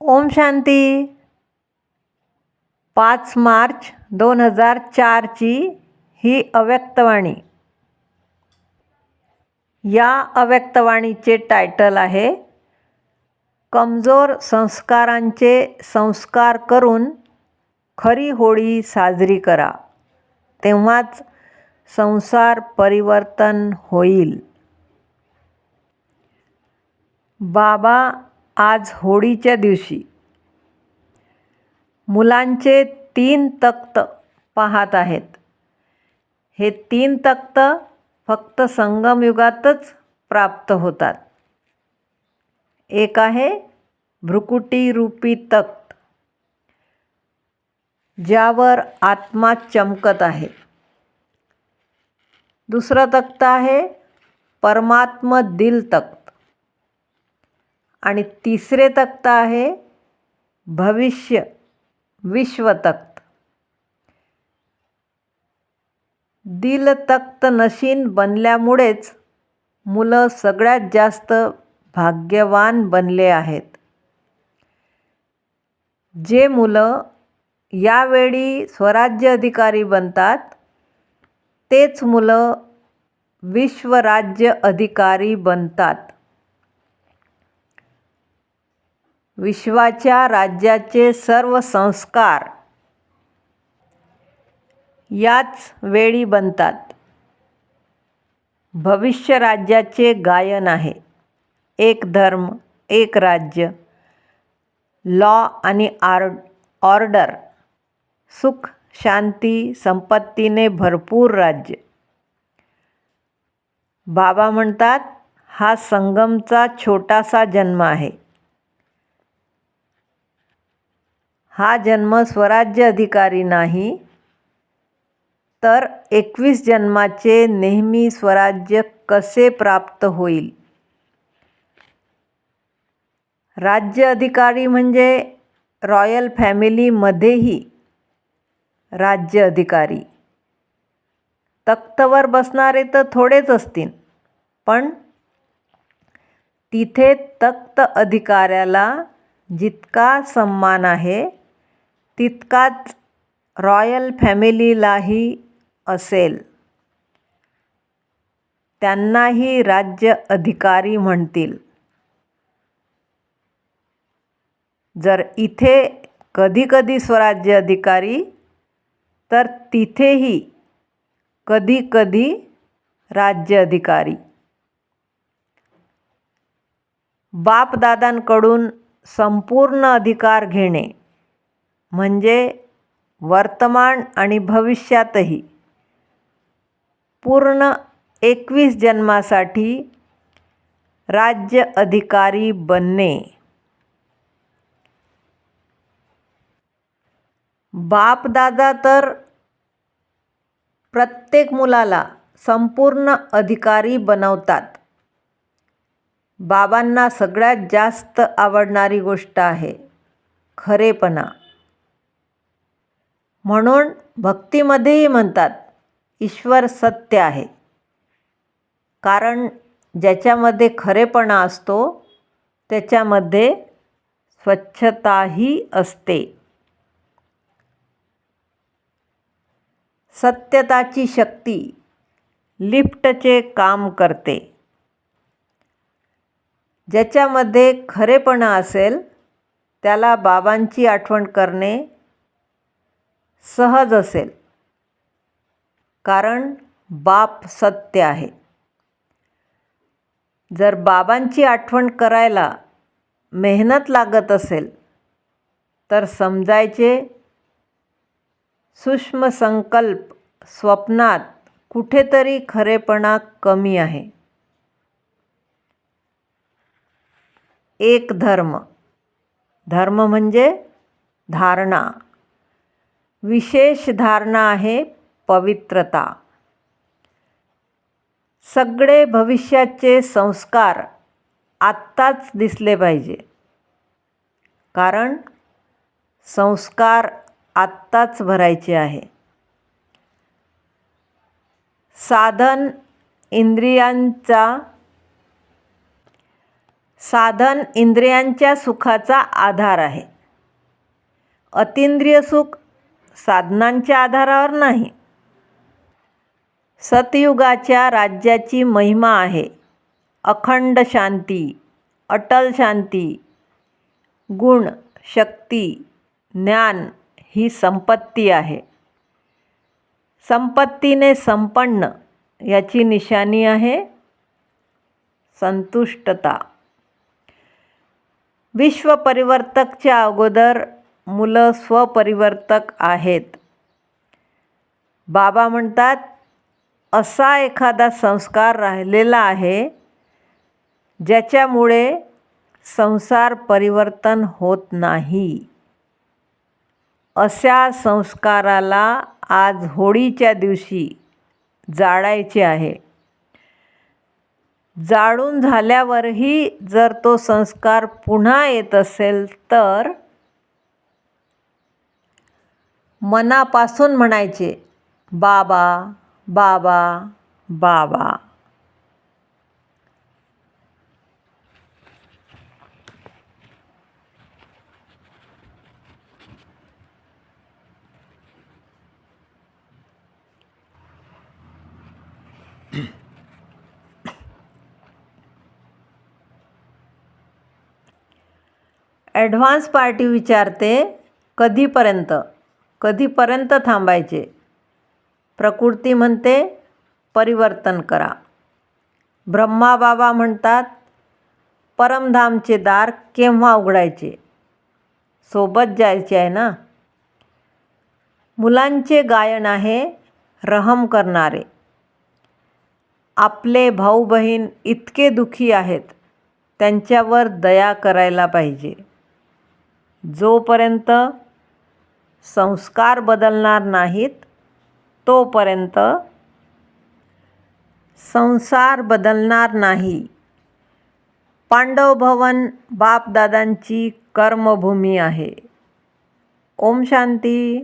ओम शांती. पाच मार्च दोन हजार चारची ही अव्यक्तवाणी. या अव्यक्तवाणीचे टायटल आहे कमजोर संस्कारांचे संस्कार करून खरी होळी साजरी करा. तेव्हाच संसार परिवर्तन होईल. बाबा आज होळीच्या दिवशी. मुलांचे तीन तक्त पाहत आहेत. हे तीन तक्त फक्त संगमयुगातच प्राप्त होतात. एक आहे भ्रुकुटी रूपी तक्त ज्यावर आत्मा चमकत आहे. दुसरं तक्त आहे परमात्म दिल तक्त आणि तिसरे तक्त आहे भविष्य विश्वतक्त दिल तक्त नशीन बनल्यामुळेच मुलं सगळ्यात जास्त भाग्यवान बनले आहेत. जे मुलं यावेळी स्वराज्य अधिकारी बनतात तेच मुलं विश्वराज्य अधिकारी बनतात. विश्वाच्या राज्याचे सर्व संस्कार याच वेळी बनतात. भविष्य राज्याचे गायन आहे. एक धर्म एक राज्य लॉ आणि आर ऑर्डर सुख शांती संपत्तीने भरपूर राज्य. बाबा म्हणतात हा संगमचा छोटासा जन्म आहे. हा जन्म स्वराज्य अधिकारी नाही तर एकवीस जन्माचे नेहमी स्वराज्य कसे प्राप्त होईल? राज्य अधिकारी म्हणजे रॉयल फॅमिलीमध्येही राज्य अधिकारी. तख्तवर बसणारे तर थोडेच असतील पण तिथे तख्त अधिकाऱ्याला जितका सन्मान आहे तितकाच रॉयल फॅमिलीलाही असेल. त्यांनाही राज्य अधिकारी म्हणतील. जर इथे कधीकधी स्वराज्य अधिकारी तर तिथेही कधीकधी राज्य अधिकारी. बापदादांकडून संपूर्ण अधिकार घेणे. म्हणजे वर्तमान आणि भविष्यातही. पूर्ण एकवीस जन्मासाठी राज्य अधिकारी बनणे. बापदादा तर प्रत्येक मुलाला संपूर्ण अधिकारी बनवतात. बाबांना सगळ्यात जास्त आवडणारी गोष्ट आहे खरेपणा. म्हणून भक्तीमध्येही म्हणतात ईश्वर सत्य आहे. कारण ज्याच्यामध्ये खरेपणा असतो त्याच्यामध्ये स्वच्छताही असते. सत्यताची शक्ती लिफ्टचे काम करते. ज्याच्यामध्ये खरेपणा असेल त्याला बाबांची आठवण करणे सहज असेल. कारण बाप सत्य आहे. जर बाबांची आठवण करायला मेहनत लागत असेल तर समजायचे सूक्ष्म संकल्प स्वप्नात कुठेतरी खरेपणा कमी आहे. एक धर्म. धर्म म्हणजे धारणा. विशेष धारणा आहे पवित्रता. सगळे भविष्याचे संस्कार आत्ताच दिसले पाहिजे. कारण संस्कार आत्ताच भरायचे आहे. साधन इंद्रियांचा साधन इंद्रियांच्या सुखाचा आधार आहे. अतिंद्रिय सुख साधनांच्या आधारावर नाही. सतयुगाच्या राज्याची महिमा आहे. अखंड शांती अटल शांती गुण शक्ती ज्ञान ही संपत्ती आहे. संपत्तीने संपन्न याची निशाणी आहे संतुष्टता. विश्वपरिवर्तकच्या अगोदर मुलं स्वपरिवर्तक आहेत. बाबा म्हणतात असा एखादा संस्कार राहिलेला आहे ज्याच्यामुळे संसार परिवर्तन होत नाही. अशा संस्काराला आज होळीच्या दिवशी जाळायचे आहे. जाळून झाल्यावरही जर तो संस्कार पुन्हा येत असेल तर मनापासून म्हणायचे बाबा बाबा बाबा. ॲडव्हान्स पार्टी विचारते कधीपर्यंत? कधीपर्यंत थांबायचे? प्रकृती म्हणते परिवर्तन करा. ब्रह्माबाबा म्हणतात परमधामचे दार केव्हा उघडायचे? सोबत जायचे आहे ना? मुलांचे गायन आहे रहम करणारे. आपले भाऊ बहीण इतके दुखी आहेत त्यांच्यावर दया करायला पाहिजे. जोपर्यंत संस्कार बदलणार नाहीत तोपर्यंत संसार बदलणार नाही. पांडव भवन बापदादांची कर्मभूमी आहे. ओम शांती.